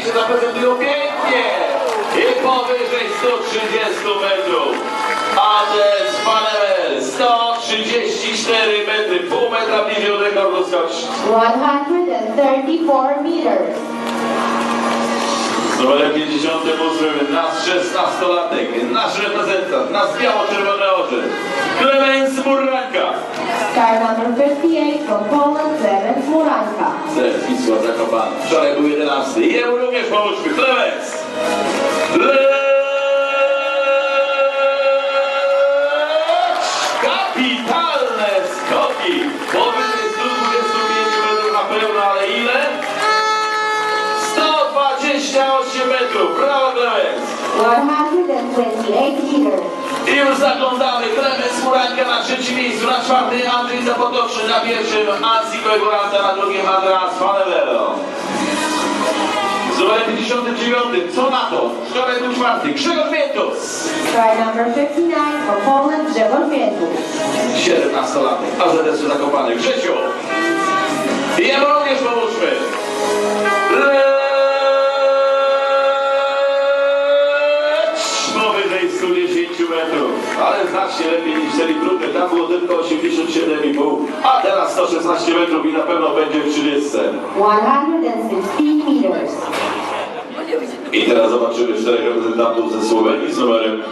zdjęcie zaprezentują pięknie i powyżej 130 metrów. Ades Panel 134 metry, pół metra bliżej od rekordu skoczni. 134 meters. Z numerem 58 nasz 16-latek, nasz reprezentant, nasz biało-czerwone oczy, Klemens Murranka. Star number 58 from Poland, Clemens Muranka. Ze Wisła Zakopane. Wczoraj był 11. Jemu również pomóżmy. Klemens. Lecz! Kapitalne skoki. Powyżej 128 metrów. Brawo Klemens. 128 meters. I już zaglądamy. Klemens Muranka na trzecim miejscu, na czwartym Andrzej Zapotoczny, na pierwszym Ansi Kojgoranta, na drugim Andreas Fanelero. Z numerem 59, co na to? Wczoraj był czwarty, Grzegorz Miętus. Star number 59 from Poland, Grzegorz Miętus. 17-latek, AZS Zakopany. Grzesiu. Powyżej 110 metrów. Ale znacznie lepiej niż serii próbnej. Tam było tylko 87,5, a teraz 116 metrów i na pewno będzie w 30. 116 meters. I teraz zobaczymy czterech reprezentantów ze Słowenii z numerem